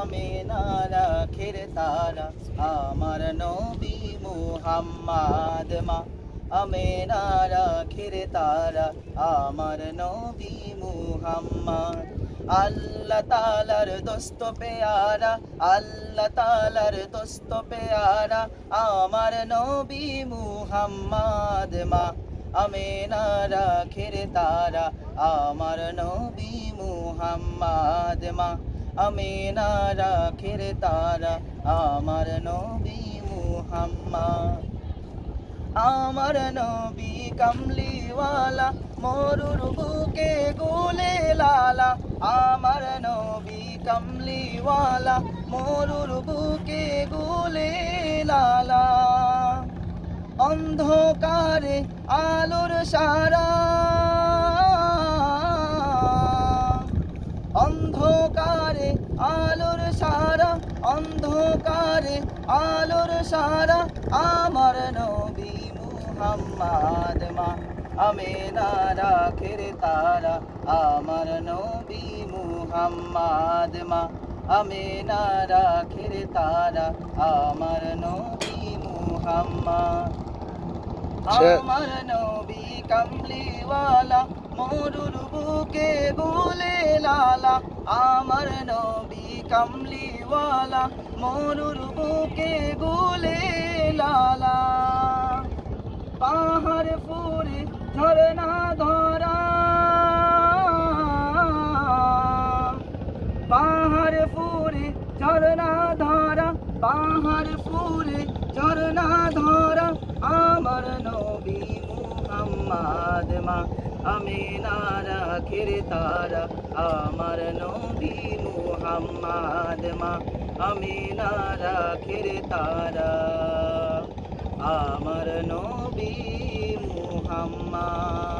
আমেনার আখের তারা, আমার নবী মুহাম্মদ মা। আমেনার আখের তারা, আমার নবী মুহাম্মদ। আল্লাহ তালার দোস্ত পেয়ারা, আল্লাহ তালার দোস্ত পেয়ারা, আমার নবী মুহাম্মদ মা। আমেনার আখের তারা, আমার নবী মুহাম্মদ মা। আমেনার আখের তারা, আমার নবী মুহাম্মদ। আমার নবী কামলিওয়ালা, মরুর বুকে গোলে লালা। আমার নবী কামলিওয়ালা, মরুর বুকে গোলে লালা। অন্ধকারে আলোর সারা অন্ধকারে আলোর সারা অন্ধকারে আলোর সারা আমার নবী মুহাম্মদ মা আমেনা রাখের তারা আমার নবী মুহাম্মদ মা আমেনা রাখের তারা আমার নবী মুহাম্মদ। আমার নবী কামলিওয়ালা মরুর বুকে বলে লালা, আমার নবী কামলিওয়ালা, মরুর বুকে বলে লালা। পাহাড় ফুরে ঝরনা ধরা। পাহাড় ফুরে ঝরনা ধরা, পাহাড় ফুরে ঝরনা ধরা, আমার নবী মুহাম্মদ মা নারা রাখের তারা, আমার নবী মুহাম্মদ মা নারা রাখের তারা, আমার নবী মুহাম্মদ